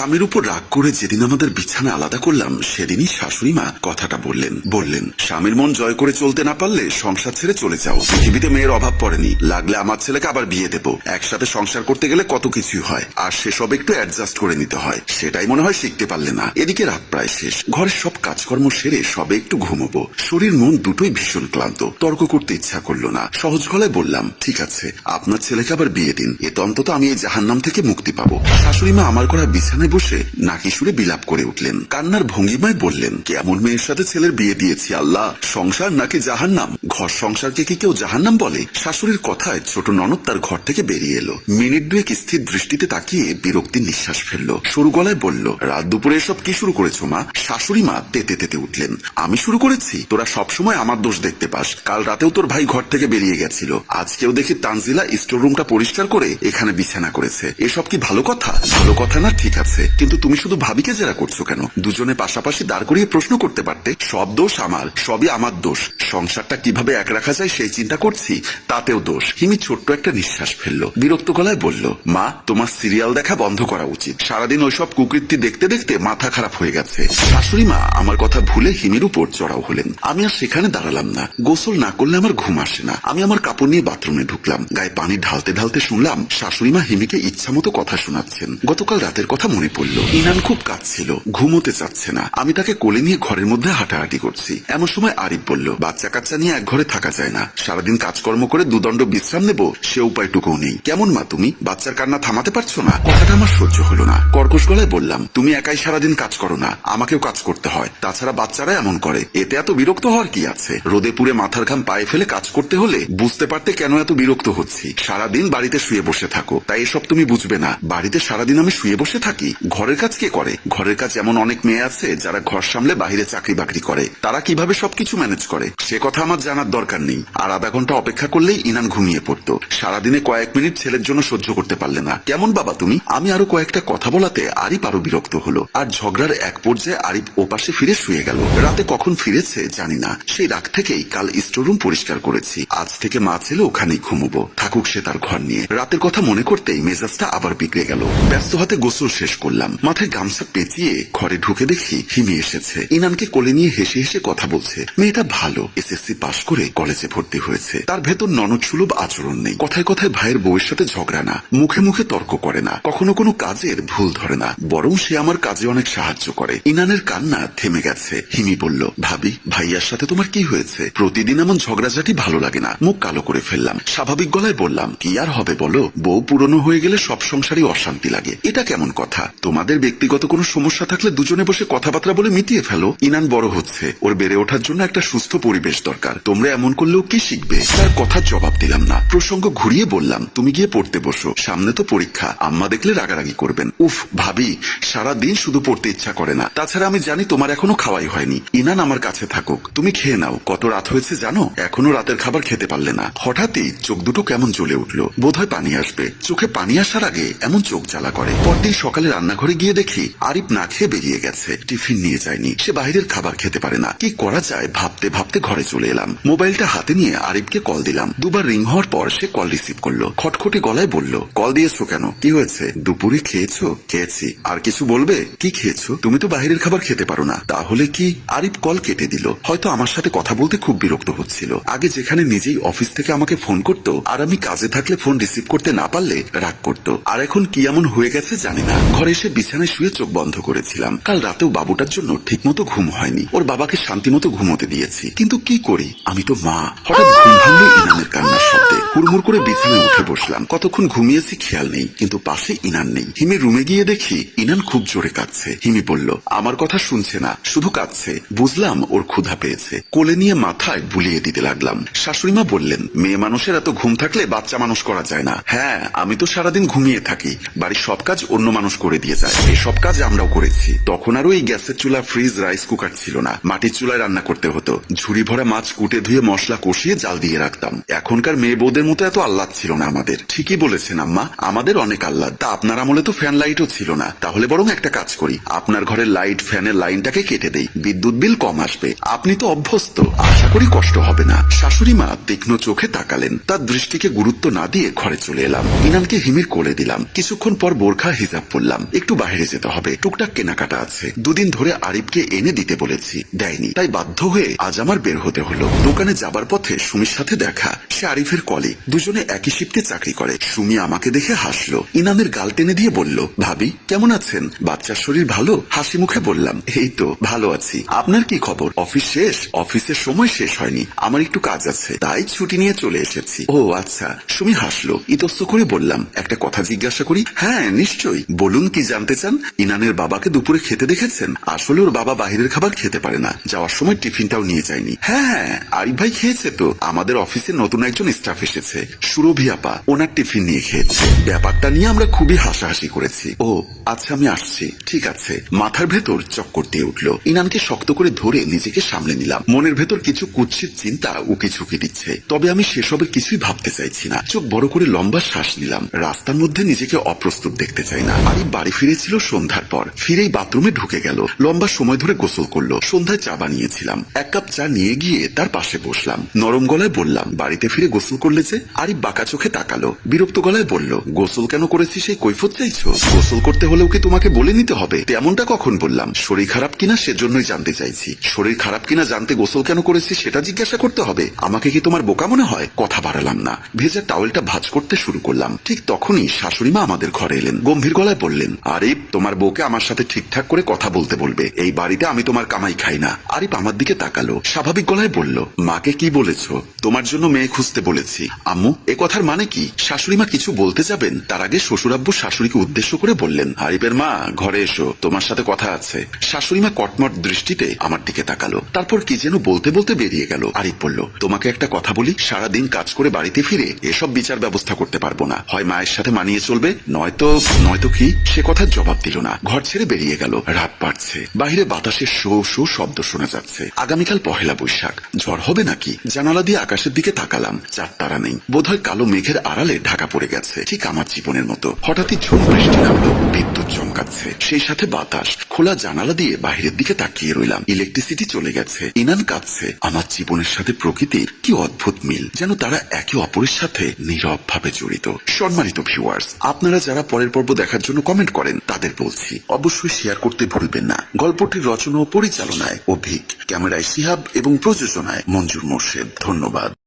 স্বামীর উপর রাগ করে যেদিন আমাদের বিছানা আলাদা করলাম, সেদিনই শাশুড়ি মা কথাটা বললেন। বললেন, স্বামীর মন জয় করে চলতে না পারলে সংসার ছেড়ে চলে যাও। পৃথিবীতে মেয়ের অভাব পড়েনি। লাগলে আমার ছেলেকে আবার বিয়ে দেব। একসাথে সংসার করতে গেলে কত কিছুই হয়। আর সেসব একটু অ্যাডজাস্ট করে নিতে হয়। সেটাই মনে হয় শিখতে পারলে না। এদিকে রাত প্রায় শেষ। ঘরের সব কাজকর্ম সেরে সবে একটু ঘুমোবো। শরীর মন দুটোই ভীষণ ক্লান্ত। তর্ক করতে ইচ্ছা করল না। সহজ গলায় বললাম, ঠিক আছে, আপনার ছেলেকে আবার বিয়ে দিন। এতে অন্তত আমি এই জাহান্নাম থেকে মুক্তি পাবো। শাশুড়ি মা আমার করা বিছানায় বসে নাকি সুরে বিলাপ করে উঠলেন। কান্নার ভঙ্গিমায় বললেন, কেমন মেয়ের সাথে ছেলের বিয়ে দিয়েছি আল্লাহ। সংসার নাকি জাহান্নাম? ঘর সংসারকে কি কেউ জাহান্নাম বলে? শাশুড়ির কথায় ছোট ননদ তার ঘর থেকে বেরিয়ে এলো। মিনিট দুয়েক স্থির দৃষ্টিতে তাকিয়ে বিরক্তির নিঃশ্বাস ফেলল। সরু গলায় বলল, রাত দুপুরে এসব কি শুরু করেছ মা? শাশুড়ি মা তেতে তেতে উঠলেন, আমি শুরু করেছি। তোরা সবসময় আমার দোষ দেখতে পাস। কাল রাতেও তোর ভাই ঘর থেকে বেরিয়ে গেছিল। আজকেও দেখি তানজিলা স্টোর রুমটা পরিষ্কার করে এখানে বিছানা করেছে। এসব কি ভালো কথা? ভালো কথা না, ঠিক আছে। কিন্তু তুমি শুধু ভাবিকে জেরা করছ কেন? দুজনে পাশাপাশি দাঁড় করিয়ে প্রশ্ন করতে পারতে, সব দোষ আমার, সবই আমার দোষ। সংসারটা কীভাবে এক রাখা যায় সেই চিন্তা করছি, তাতেও দোষ। হিমি ছোট্ট একটা নিঃশ্বাস ফেলল। বিরক্ত গলায় বলল, মা, তোমার সিরিয়াল দেখা বন্ধ করা উচিত। সারাদিন ওইসব কুকৃতি দেখতে দেখতে মাথা খারাপ হয়ে গেছে। শাশুড়ি মা, আমার কথা ভুলে হিমির উপর চড়াও হলেন। আমি আর সেখানে দাঁড়ালাম না। গোসল না করলে আমার ঘুম আসে না। আমি আমার কাপড় নিয়ে বাথরুমে ঢুকলাম। গায়ে পানি ঢালতে ঢালতে শুনলাম, শাশুড়ি মা হিমিকে ইচ্ছা মতো কথা শোনাচ্ছেন। গতকাল রাতের কথা মনে পড়ল। ইনান খুব কাঁদছিল। ঘুমোতে চাচ্ছে না। আমি তাকে কোলে নিয়ে ঘরের মধ্যে হাঁটাহাঁটি করছি। এমন সময় আরিফ বলল বাচ্চা কাচ্চা নিয়ে এক ঘরে থাকা যায় না। সারাদিন কাজকর্ম করে দুদণ্ড বিশ্রাম নেব, সে উপায়টুকুও নেই। কেমন মা তুমি? বাচ্চার কান্না থামাতে পারছ না? কথাটা আমার সহ্য হলো না। কর্কশ গলায় বললাম, তুমি একাই সারাদিন কাজ করো না। আমাকেও কাজ করতে হয়। তাছাড়া বাচ্চারা এমন করে। এতে এত বিরক্ত হওয়ার কি আছে? রোদে পুড়ে মাথার ঘাম পায়ে ফেলে কাজ করতে হলে বুঝতে পারতে কেন এত বিরক্ত হচ্ছি? সারাদিন বাড়িতে শুয়ে বসে থাকো। তাই এসব তুমি বুঝবে না। বাড়িতে সারাদিন আমি শুয়ে বসে থাকি। ঘরের কাজ কে করে? ঘরের কাজ এমন অনেক মেয়ে আছে যারা ঘর সামলে বাহিরে চাকরি বাকরি করে। তারা কীভাবে সবকিছু ম্যানেজ করে? সে কথা আমার জানার দরকার নেই। আর আধা ঘণ্টা অপেক্ষা করলেই ইনান ঘুমিয়ে পড়তো। সারাদিনে কয়েক মিনিট ছেলের জন্য সহ্য করতে পারলে না। কেমন বাবা তুমি? আমি আরও কয়েকটা কথা বলাতে আরিফ আরও বিরক্ত হলো। আর ঝগড়ার এক পর্যায়ে আরিফ ওপাশে ফিরে শুয়ে গেল। রাতে কখন ফিরেছে জানি না। সেই রাগ থেকেই কাল স্টোররুম পরিষ্কার করেছি। আজ থেকে মা ছেলে ওখানেই ঘুমবো। থাকুক সে তার ঘর নিয়ে। রাতের কথা মনে করতেই মেজাজটা আবার বিগড়ে গেল। ব্যস্ত হাতে গোসল শেষ করলাম। মাথায় গামছা পেঁচিয়ে ঘরে ঢুকে দেখি হিমি এসেছে। ইনানকে কোলে নিয়ে হেসে হেসে কথা বলছে। মেয়েটা ভালো, এসএসসি পাশ করে কলেজে ভর্তি হয়েছে। তার ভেতর ননদ সুলভ আচরণ নেই। কথায় কথায় ভাইয়ের বউয়ের সাথে ঝগড়া না। মুখে মুখে তর্ক করে না। কখনো কোনো কাজের ভুল ধরে না। বরং সে আমার কাজে অনেক সাহায্য করে। ইনানের কান্না থেমে গেছে। হিমি বলল, ভাবি, ভাইয়ার সাথে তোমার কি হয়েছে? প্রতিদিন এমন ঝগড়াঝাটি ভালো লাগে না। মুখ কালো করে ফেললাম। স্বাভাবিক গলায় বললাম, কি আর হবে বলো? বউ পুরনো হয়ে গেলে সব সংসারই অশান্তি লাগে। এটা কেমন কথা? তোমাদের ব্যক্তিগত কোনো সমস্যা থাকলে দুজনে বসে কথাবার্তা বলে মিটিয়ে ফেলো। ইনান বড় হচ্ছে। ওর বেড়ে ওঠার জন্য একটা সুস্থ পরিবেশ দরকার। তোমরা এমন করলেও কি শিখবে? তার কথার জবাব দিলাম না। প্রসঙ্গ ঘুরিয়ে বললাম, তুমি গিয়ে পড়তে বসো। সামনে তো পরীক্ষা। আম্মা দেখলে রাগারাগি করবেন। উফ, ভাবি সারা দিন শুধু পড়তে ইচ্ছা করে না। তাছাড়া আমি জানি তোমার এখনও খাওয়াই হয়নি। ইনান আমার কাছে থাকুক। তুমি খেয়ে নাও। কত রাত হয়েছে জানো? এখনও রাতের খাবার খেতে পারলে না। হঠাৎই চোখ দুটো কেমন জ্বলে উঠল। বোধহয় পানি আসবে। চোখে পানি আসার আগে এমন চোখ জ্বালা করে। পরদিন সকালে রান্নাঘরে গিয়ে দেখি আরিফ না খেয়ে বেরিয়ে গেছে। টিফিন নিয়ে যায়নি। সে বাইরের খাবার খেতে পারে না। কি করা যায়? ভাবতে ভাবতে ঘরে চলে এলাম। মোবাইলটা হাতে নিয়ে আরিফকে কল দিলাম। দুবার রিং হওয়ার পর সে কল রিসিভ করল। খটখটে গলায় বলল, কল দিয়েছ কেন? কি হয়েছে? দুপুরে খেয়েছো? খেয়েছি। আর কিছু বলবে? কি খেয়েছো? তুমি তো বাইরের খাবার খেতে পারো না। তাহলে কি? আরিফ কল কেটে দিল। হয়তো আমার সাথে কথা বলতে খুব বিরক্ত হচ্ছিল। আগে যেখানে নিজেই অফিস থেকে আমাকে ফোন করতো, আর আমি কাজে থাকলে ফোন রিসিভ করতে না পারলে রাগ করতো। আর এখন কি এমন হয়ে গেছে জানি না। ঘরে এসে বিছানায় শুয়ে চোখ বন্ধ করেছিলাম। কাল রাতেও বাবুটার জন্য ঠিকমতো ঘুম হয়নি। ওর বাবাকে শান্তিমতো ঘুমোতে দিয়েছি। কিন্তু কি করি? আমি তো মা। হঠাৎ ঘুম ভাঙলো ইনানের কান্নার শব্দে। হুড়মুড় করে বিছানায় উঠে বসলাম। কতক্ষণ ঘুমিয়েছি খেয়াল নেই, কিন্তু পাশে ইনান নেই। হিমির রুমে গিয়ে দেখি ইনান খুব জোরে কাঁদছে। হিমি বলল, আমার কথা শুনছে না, শুধু কাঁদছে। বুঝলাম ওর ক্ষুধা পেয়েছে। কোলে নিয়ে মাথায় বুলিয়ে দিতে লাগলাম। শাশুড়িমা বললেন, মেয়ে মানুষের এত ঘুম থাকলে বাচ্চা মানুষ করা যায় না। হ্যাঁ আমি তো সারাদিন ঘুমিয়ে থাকি। বাড়ির সব কাজ অন্য মানুষ করে দিয়ে যায়। এই সব কাজ আমরাও করেছি। তখন আরও এই গ্যাসের চুলা ফ্রিজ রাইস কুকার ছিল না। মাটির চুলায় রান্না করতে হতো। ঝুড়ি ভরা মাছ কুটে ধুয়ে মশলা কষিয়ে জাল দিয়ে রাখতাম। এখনকার মেয়ে বউদের মতো এত আহ্লাদ ছিল না আমাদের। ঠিকই বলেছেন আম্মা, আমাদের অনেক আহ্লাদ। তা আপনার আমলে তো ফ্যান লাইটও ছিল না। তাহলে বরং একটা কাজ করি। আপনার ঘরের লাইট ফ্যানের লাইনটাকে কেটে দেই। বিদ্যুৎ বিল কম আসবে। আপনি তো অভ্যস্ত। আশা করি কষ্ট হবে না। শাশুড়ি মা তীক্ষ্ণ চোখে তাকালেন। তার দৃষ্টিকে গুরুত্ব না দিয়ে ঘরে চলে এলাম। ইনানকে হিমির কোলে দিলাম। কিছুক্ষণ পর বোরখা হিজাব পরলাম। একটু বাইরে যেতে হবে। টুকটাক কেনাকাটা আছে। দুদিন ধরে আরিফকে এনে দিতে বলেছি। দেয়নি। তাই বাধ্য হয়ে আজ আমার বের হতে হলো। দোকানে যাবার পথে সুমির সাথে দেখা। সে আরিফের কলে দুজনে একই শিফটে চাকরি করে। সুমি আমাকে দেখে হাসলো। ইনামের গাল টেনে দিয়ে বলল, ভাবি, কেমন আছেন? বাচ্চার শরীর ভালো? হাসি মুখে বললাম, এই তো, ভালো আছি। আপনার কি খবর? অফিস শেষ? অফিসের সময় শেষ হয়নি। আমার একটু কাজ আছে। তাই ছুটি নিয়ে চলে এসেছি। ও আচ্ছা। সুমি হাসলো। ইতস্ত করে বললাম, একটা কথা জিজ্ঞাসা করি? হ্যাঁ নিশ্চয়ই। বলুন কি জানতে চান? ইনানের বাবাকে দুপুরে খেতে দেখেছেন? আসলে ওর বাবা বাইরের খাবার খেতে পারে না। যাওয়ার সময় টিফিনটাও নিয়ে যায়নি। হ্যাঁ হ্যাঁ আরিফ ভাই খেয়েছে তো। আমাদের অফিসে নতুন একজন স্টাফ এসেছে। সুরভি আপা, ওনার টিফিন নিয়ে খেয়েছে। ব্যাপারটা নিয়ে আমরা খুবই হাসাহাসি করেছি। ও আচ্ছা আমি আসছি। ঠিক আছে। মাথার ভেতর চক্কর দিয়ে উঠল। ইনানকে শক্ত করে ধরে নিজেকে সামলে নিলাম। মনের ভেতর কিছু কুৎসিত চিন্তা উকি ঝুঁকি দিচ্ছে। তবে আমি সেসবের কিছুই ভাবতে চাইছি না। চোখ বড় করে লম্বা শ্বাস নিলাম। রাস্তার মধ্যে নিজেকে অপ্রস্তুত দেখতে চাই না। আরিফ বাড়ি ফিরেছিল সন্ধ্যার পর। ফিরেই বাথরুমে ঢুকে গেল। লম্বা সময় ধরে গোসল করল। সন্ধ্যায় চা বানিয়েছিলাম। এক কাপ চা নিয়ে গিয়ে তার পাশে বসলাম। নরম গলায় বললাম, বাড়িতে ফিরে গোসল করলে যে? আরিফ বাঁকা চোখে তাকালো। বিরক্ত গলায় বলল, গোসল কেন করেছিস সেই কৈফত চাইছো? গোসল করতে হলেও কি তোমাকে বলে নিতে হবে? তেমনটা কখন বললাম? শরীর খারাপ কিনা সেজন্যই জানতে চাইছি। শরীর খারাপ কিনা জানতে গোসল কেন করেছি সেটা জিজ্ঞাসা করতে হবে। আমাকে কি তোমার বোকা মনে হয়? কথা বাড়ালাম না। ভেজা টাওয়েলটা ভাজ করতে শুরু করলাম। ঠিক তখনই শাশুড়ি মা আমাদের ঘরে এলেন। গম্ভীর গলায় বললেন আরিফ, তোমার বউকে আমার সাথে ঠিকঠাক করে কথা বলতে বলবে। এই বাড়িতে আমি তোমার কামাই খাই না। আরিফ আমার দিকে তাকালো, স্বাভাবিক গলায় বলল, মাকে কি বলেছ? তোমার জন্য মেয়ে খুঁজতে বলেছি। আম্মু, এ কথার মানে কি? শাশুড়ি মা কিছু বলতে যাবেন? তার আগে শ্বশুরাব্বু শাশুড়িকে উদ্দেশ্য করে বললেন, আরিফের মা, ঘরে এসো, তোমার সাথে কথা আছে। শাশুড়ি মা কটমট দৃষ্টিতে আমার দিকে তাকালো, তারপর কি যেন বলতে বলতে বেরিয়ে গেল। আরিফ বলল, তোমাকে একটা কথা বলি সারা দিন কাজ করে বাড়িতে ফিরে এসব বিচার ব্যবস্থা করতে পারব না। হয় মায়ের সাথে মানিয়ে চলবে, নয়তো নয়তো কি? সে কথার জবাব দিল না। ঘর ছেড়ে বেরিয়ে গেল। রাত বাড়ছে। বাইরে বাতাসে শো শো শব্দ শোনা যাচ্ছে। আগামীকাল পহেলা বৈশাখ। ঝড় হবে নাকি? জানালা দিয়ে আকাশের দিকে তাকালাম। চার তারা নেই। বোধহয় কালো মেঘের আড়ালে ঢাকা পড়ে গেছে। ঠিক আমার জীবনের মতো। হঠাৎই ঝুম বৃষ্টি নামলো। বিদ্যুৎ চমকাচ্ছে। সেই সাথে বাতাস। খোলা জানালা দিয়ে বাইরের দিকে তাকিয়ে রইলাম। ইলেকট্রিসিটি চলে গেছে। ইনান কাঁদছে। আমার জীবনের সাথে প্রকৃতির কি অদ্ভুত মিল। যেন তারা একে অপরের সাথে নীরব ভাবে জড়িত। সম্মানিত ভিউয়ার্স আপনারা যারা পরের পর্ব দেখার জন্য কমেন্ট করেন, তাদের বলছি, অবশ্যই শেয়ার করতে ভুলবেন না। গল্পটির রচনা ও পরিচালনায় অভিক, ক্যামেরায় সিহাব এবং প্রযোজনায় মঞ্জুর মোর্শেদ। ধন্যবাদ।